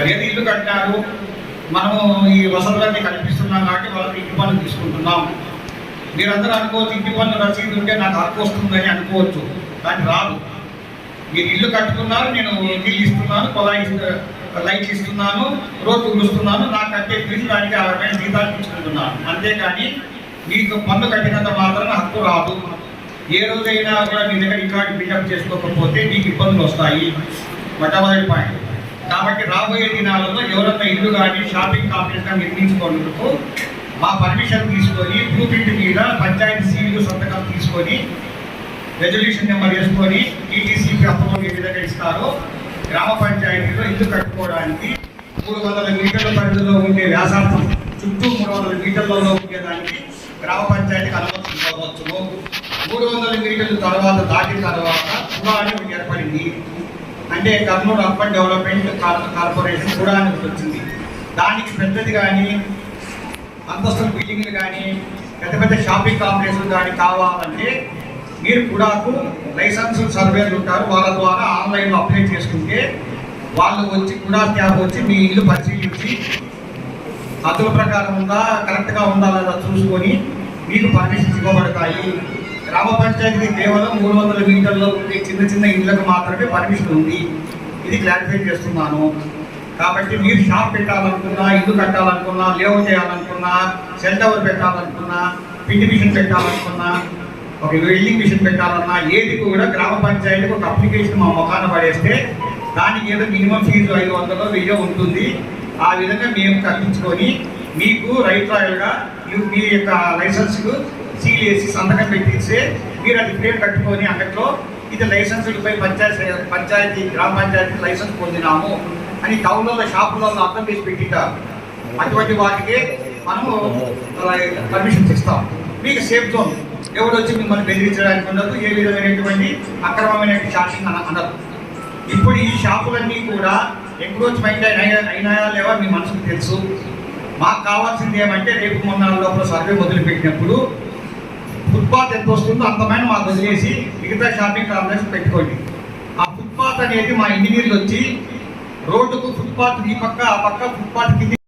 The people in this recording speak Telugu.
మరి ఏది ఇల్లు కట్టినారు మనము ఈ వసతులన్నీ కల్పిస్తున్నాం కాబట్టి వాళ్ళకి ఇంటి పనులు తీసుకుంటున్నాం. మీరందరూ అనుకోవచ్చు ఇంటి పన్ను రసీదు ఉంటే నాకు హక్కు వస్తుందని అనుకోవచ్చు. కానీ రాదు. మీరు ఇల్లు కట్టుకున్నారు నేను నీళ్ళు ఇస్తున్నాను పొలాయి ఇస్తు- లైట్ ఇస్తున్నాను రోడ్డు ఉడుస్తున్నాను నాకు కట్టే ఫీజు దానికి అరవై జీతాలు తీసుకుంటున్నాను. అంతేకాని మీకు పన్ను కట్టినంత మాత్రం హక్కు రాదు. ఏ రోజైనా కూడా మీ దగ్గర రికార్డు బిల్డప్ చేసుకోకపోతే మీకు ఇబ్బందులు వస్తాయి. మొట్టమొదటి పాయింట్. కాబట్టి రాబోయే దినాలలో ఎవరన్నా ఇల్లు కానీ షాపింగ్ కాంప్లెక్స్ కానీ నిర్మించుకున్నందుకు మా పర్మిషన్ తీసుకొని బ్లూ ప్రింట్ మీద పంచాయతీ సీలు సంతకం తీసుకొని రెజల్యూషన్ నెంబర్ వేసుకొని ఈటీసీపీ అప్రూవల్ ఏ విధంగా ఇస్తారో గ్రామ పంచాయతీలో ఇల్లు కట్టుకోవడానికి మూడు వందల మీటర్ల పరిధిలో ఉండే వ్యాసార్థం చుట్టూ మూడు వందల మీటర్లలో ఉండేదానికి గ్రామ పంచాయతీకి అనుమతి ఇవ్వవచ్చును. మూడు వందల మీటర్ల తర్వాత దాటిన తర్వాత కూడా ఏర్పడింది. అంటే కర్నూలు అర్బన్ డెవలప్మెంట్ కార్పొరేషన్ కూడా అని వచ్చింది. దానికి పెద్దది కానీ అంతస్తుల బిల్డింగ్లు కానీ పెద్ద పెద్ద షాపింగ్ కాంప్లెక్స్లు కానీ కావాలంటే మీరు కూడాకు లైసెన్స్ సర్వేలు ఉంటారు. వాళ్ళ ద్వారా ఆన్లైన్లో అప్లై చేసుకుంటే వాళ్ళు వచ్చి కూడా క్యాబ్ వచ్చి మీ ఇల్లు పరిశీలించి హద్దుల ప్రకారం ఉందా కరెక్ట్గా ఉందా లేదా చూసుకొని మీకు పర్మిషన్స్ ఇవ్వబడతాయి. గ్రామ పంచాయతీకి కేవలం మూడు వందల మీటర్లో ఉండే చిన్న చిన్న ఇళ్ళకు మాత్రమే పర్మిషన్ ఉంది. ఇది క్లారిఫై చేస్తున్నాను. కాబట్టి మీరు షాప్ పెట్టాలనుకున్నా ఇల్లు కట్టాలనుకున్నా లేఅవుట్ చేయాలనుకున్నా సెల్ టవర్ పెట్టాలనుకున్నా పిండి మిషన్ పెట్టాలనుకున్నా ఒక వెల్డింగ్ మిషన్ పెట్టాలన్నా ఏది కూడా గ్రామ పంచాయతీకి ఒక అప్లికేషన్ మా ముఖాన పడేస్తే దానికి ఏదో మినిమం ఫీజు ఐదు వందలు వెయ్యి ఉంటుంది. ఆ విధంగా మేము కల్పించుకొని మీకు రైట్ రాయల్గా మీ యొక్క లైసెన్స్కు సీల్ వేసి సంతకం పెట్టిస్తే మీరు అది పేరు కట్టుకొని అంగట్లో ఇది లైసెన్సులపై పంచాయతీ పంచాయతీ గ్రామ పంచాయతీ లైసెన్స్ పొందినాము అని టౌన్లలో షాపులలో అర్థం చేసి పెట్టింటారు. అటువంటి వాటికి మనము పర్మిషన్స్ ఇస్తాం మీకు సేఫ్ జోన్ ఎవరు వచ్చి మిమ్మల్ని బెదిరించడానికి ఉండదు. ఏ విధమైనటువంటి అక్రమమైన షాపింగ్ అన అనదు. ఇప్పుడు ఈ షాపులన్నీ కూడా ఎంక్రోచ్మెంట్ అయినా అయినాయా లేవా మీ మనసుకు తెలుసు. మాకు కావాల్సింది ఏమంటే రేపు మొన్న లోపల సర్వే మొదలు పెట్టినప్పుడు ఫుట్పాత్ ఎంత వస్తుందో అంతమైన మాకు వదిలేసి మిగతా షాపింగ్ కాంప్లెక్స్ పెట్టుకోండి. ఆ ఫుట్పాత్ అనేది మా ఇంజనీర్లు వచ్చి రోడ్డుకు ఫుట్పాత్ ఈ పక్క ఆ పక్క ఫుట్పాత్ కింద